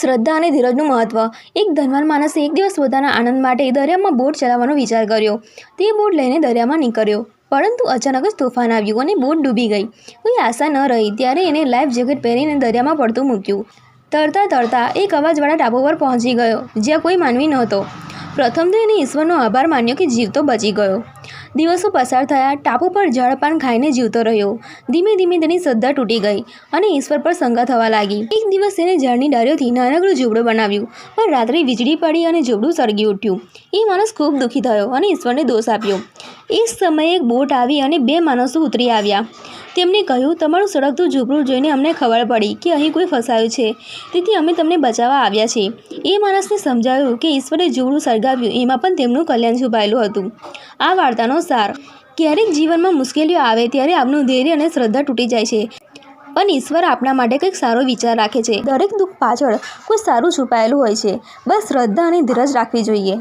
શ્રદ્ધા અને ધીરજનું મહત્વ. એક ધનવાન માણસે એક દિવસ પોતાના આનંદ માટે દરિયામાં બોટ ચલાવવાનો વિચાર કર્યો. તે બોટ લઈને દરિયામાં નીકળ્યો. પરંતુ અચાનક જ તોફાન આવ્યું અને બોટ ડૂબી ગઈ. કોઈ આશા ન રહી, ત્યારે એને લાઈફ જેકેટ પહેરીને દરિયામાં પડતું મૂક્યું. તરતા તરતા એક અવાજવાળા ટાપુ પર પહોંચી ગયો, જ્યાં કોઈ માનવી નહોતો. પ્રથમ તો એને ઈશ્વરનો આભાર માન્યો કે જીવતો બચી ગયો. દિવસો પસાર થયા, ટાપુ પર જળપાન ખાઈને જીવતો રહ્યો. ધીમે ધીમે તેની શ્રદ્ધા તૂટી ગઈ અને ઈશ્વર પર શંકા થવા લાગી. એક દિવસ તેને ઝાડની ડાળીઓથી નાનકડું ઝૂંપડું બનાવ્યું, પણ રાત્રે વીજળી પડી અને ઝૂંપડું સળગી ઉઠ્યું. એ માણસ ખૂબ દુઃખી થયો અને ઈશ્વરને દોષ આપ્યો. એ સમયે એક બોટ આવી અને બે માણસો ઉતરી આવ્યા. તેમણે કહ્યું, તમારું સળગતું ઝૂંપડું જોઈને અમને ખબર પડી કે અહીં કોઈ ફસાયું છે. તેથી અમે તમને બચાવવા આવ્યા છીએ. એ માણસને સમજાવ્યું કે ઈશ્વરે ઝૂંપડું સળગાવ્યું, એમાં પણ તેમનું કલ્યાણ છુપાયેલું હતું. આ વાર્તાનો સાર. ક્યારેક જીવનમાં મુશ્કેલીઓ આવે ત્યારે આપનું ધૈર્ય અને શ્રદ્ધા તૂટી જાય છે. પણ ઈશ્વર આપણા માટે કંઈક સારો વિચાર રાખે છે. દરેક દુઃખ પાછળ કોઈ સારું છુપાયેલું હોય છે. બસ શ્રદ્ધા અને ધીરજ રાખવી જોઈએ.